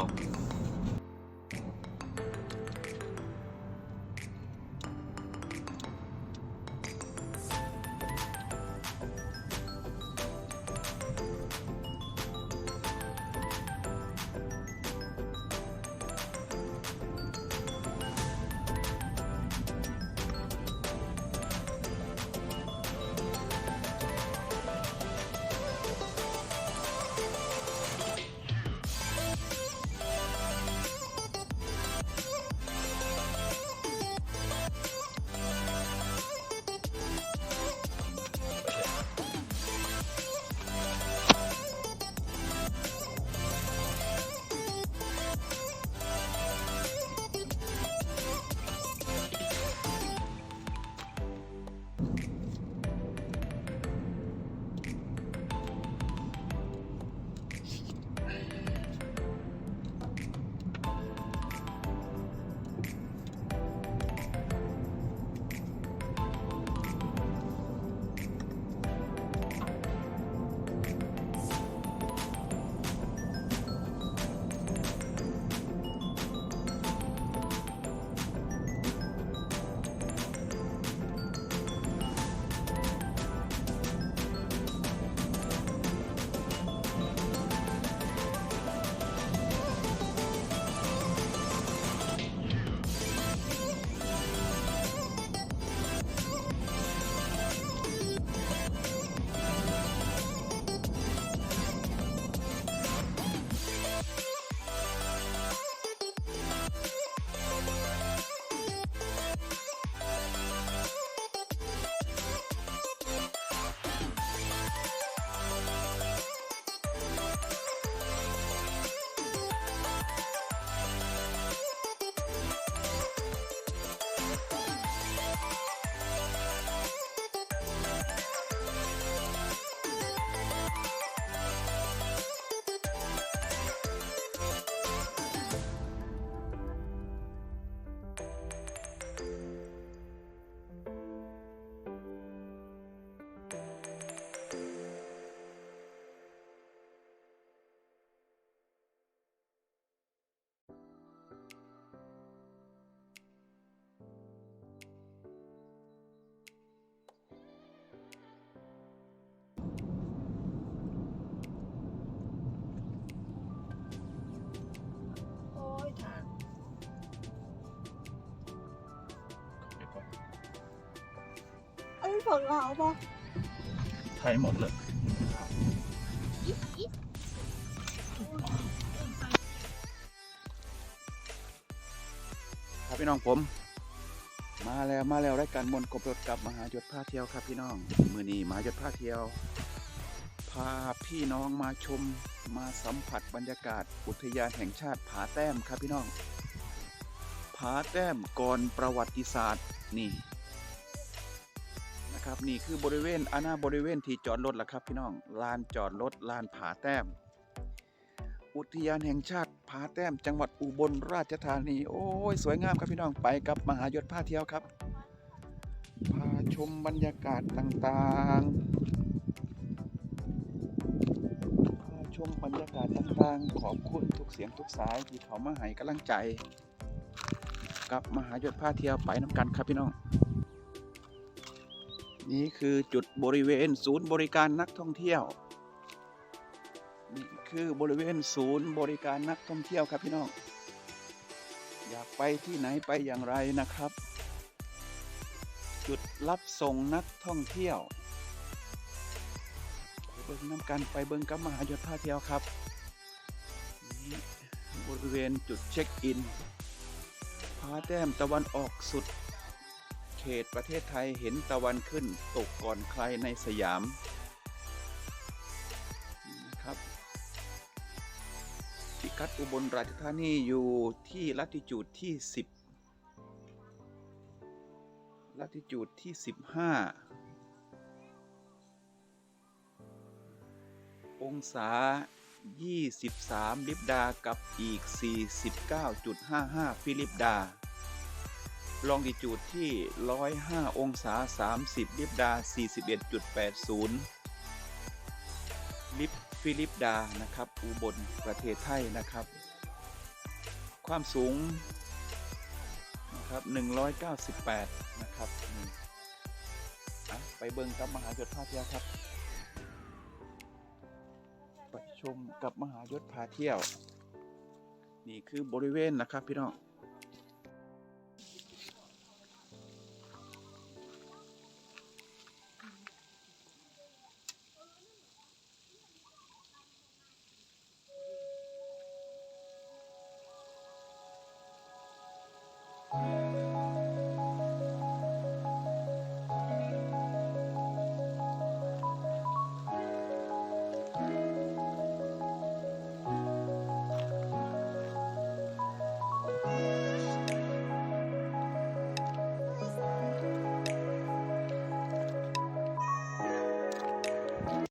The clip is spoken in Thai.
อ ฝั่งลาวปะไทยหมดเลยครับพี่น้องผม มาแล้วมาแล้วรายการมนต์กบรถกับมหายศพาเที่ยวครับพี่น้องมือนี้มหายศพาเที่ยว พาพี่น้องมาชมมาสัมผัสบรรยากาศอุทยานแห่งชาติผาแต้มครับพี่น้องผาแต้มก่อนประวัติศาสตร์นี่ นะครับนี่คือบริเวณอาณาบริเวณที่จอดรถละครับพี่น้องลานจอดรถลานผาแต้ม อุทยานแห่งชาติผาแต้ม จังหวัดอุบลราชธานี โอ้ยสวยงามครับพี่น้องไปกับมหายศพาเที่ยวครับพาชมบรรยากาศต่างๆพาชมบรรยากาศต่างๆ ขอบคุณทุกเสียงทุกสายที่เขามาให้กำลังใจ กับมหายศพาเที่ยวไปน้ำกันครับพี่น้อง นี่คือจุดบริเวณศูนย์บริการนักท่องเที่ยว นี่คือบริเวณศูนย์บริการนักท่องเที่ยวครับพี่น้อง อยากไปที่ไหนไปอย่างไรนะครับ จุดรับส่งนักท่องเที่ยว ไปเบิ่งน้ำกันไปเบิ่งกับมหายศพาเที่ยวครับนี่บริเวณจุดเช็คอินผาแต้มตะวันออกสุด เขตประเทศไทยเห็นตะวันขึ้นตกก่อนใครในสยามนี่นะครับพิกัดอุบลราชธานีอยู่ที่ลัติจูดที่ 10 ลัติจูดที่ 15 องศา 23 ลิบดากับอีก 49.55 ฟิลิปดา ลองดิจูดที่ 105 องศา 30 ลิบดา 41.80 ลิปฟิลิปดา นะครับ อุบล ประเทศไทย นะครับ ความสูง นะครับ 198 นะครับไปเบิ่งกับมหายศพาเที่ยวครับ ไปชมกับมหายศพาเที่ยว นี่คือบริเวณนะครับพี่น้อง